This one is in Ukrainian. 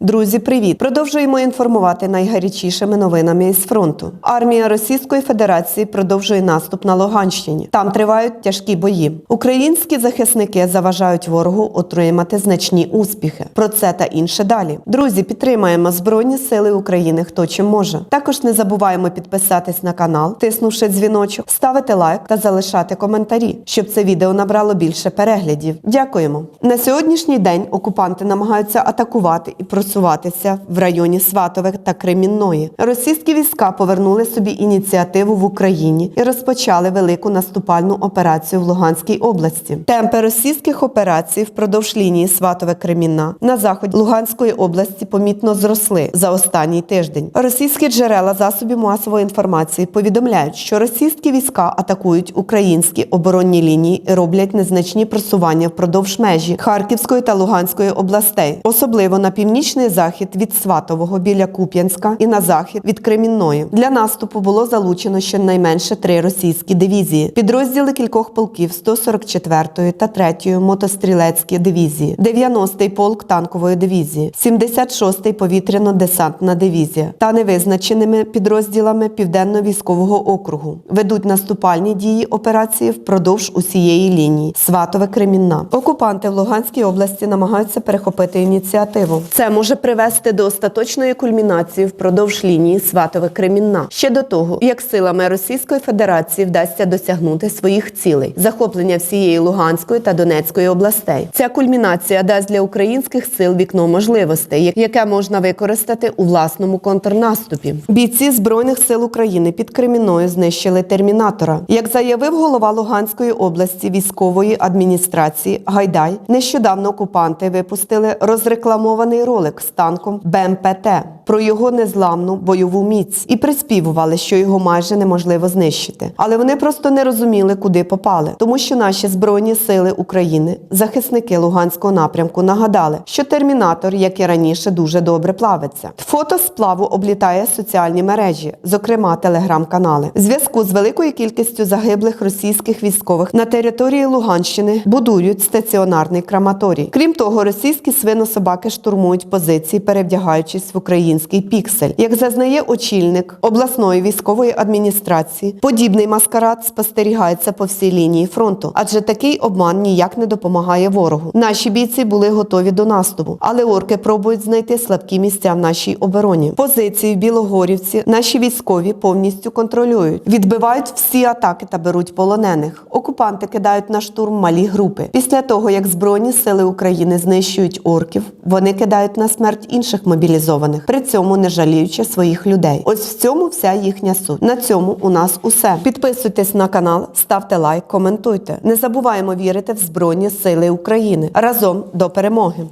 Друзі, привіт! Продовжуємо інформувати найгарячішими новинами із фронту. Армія Російської Федерації продовжує наступ на Луганщині. Там тривають тяжкі бої. Українські захисники заважають ворогу отримати значні успіхи. Про це та інше далі. Друзі, підтримаємо Збройні Сили України хто чим може. Також не забуваємо підписатись на канал, тиснувши дзвіночок, ставити лайк та залишати коментарі, щоб це відео набрало більше переглядів. Дякуємо. На сьогоднішній день окупанти намагаються атакувати і просуватися в районі Сватових та Кремінної. Російські війська повернули собі ініціативу в Україні і розпочали велику наступальну операцію в Луганській області. Темпи російських операцій впродовж лінії Сватове Кремінна на заході Луганської області помітно зросли за останній тиждень. Російські джерела засобів масової інформації повідомляють, що російські війська атакують українські оборонні лінії і роблять незначні просування впродовж межі Харківської та Луганської областей, особливо на північний захід від Сватового біля Куп'янська і на захід від Кремінної. Для наступу було залучено щонайменше три російські дивізії, підрозділи кількох полків 144-ї та 3-ї мотострілецькі дивізії, 90-й полк танкової дивізії, 76-й повітряно-десантна дивізія та невизначеними підрозділами Південно-військового округу ведуть наступальні дії операції впродовж усієї лінії Сватове Кремінна. Окупанти в Луганській області намагаються перехопити ініціативу. Це може привести до остаточної кульмінації впродовж лінії Сватове Кремінна. Ще до того, як силами Російської Федерації вдасться досягнути своїх цілей захоплення всієї Луганської та Донецької областей. Ця кульмінація дасть для українських сил вікно можливостей, яке можна використати у власному контрнаступі. Бійці збройних сил України під Кремінною знищили термінатора. Як заявив голова Луганської області військової адміністрації Гайдай, нещодавно окупанти випустили розрекламований ролик танком БМПТ про його незламну бойову міць і приспівували, що його майже неможливо знищити. Але вони просто не розуміли, куди попали, тому що наші збройні сили України, захисники Луганського напрямку, нагадали, що термінатор, як і раніше, дуже добре плавиться. Фото сплаву облітає соціальні мережі, зокрема телеграм-канали. В зв'язку з великою кількістю загиблих російських військових на території Луганщини будують стаціонарний краматорій. Крім того, російські свинособаки штурмують позиції, перевдягаючись в український піксель. Як зазнає очільник обласної військової адміністрації, подібний маскарад спостерігається по всій лінії фронту, адже такий обман ніяк не допомагає ворогу. Наші бійці були готові до наступу, але орки пробують знайти слабкі місця в нашій обороні. Позиції в Білогорівці наші військові повністю контролюють, відбивають всі атаки та беруть полонених. Окупанти кидають на штурм малі групи. Після того, як Збройні сили України знищують орків, вони кидають на смерть інших мобілізованих, при цьому не жаліючи своїх людей. Ось в цьому вся їхня суть. На цьому у нас усе. Підписуйтесь на канал, ставте лайк, коментуйте. Не забуваємо вірити в Збройні Сили України разом до перемоги.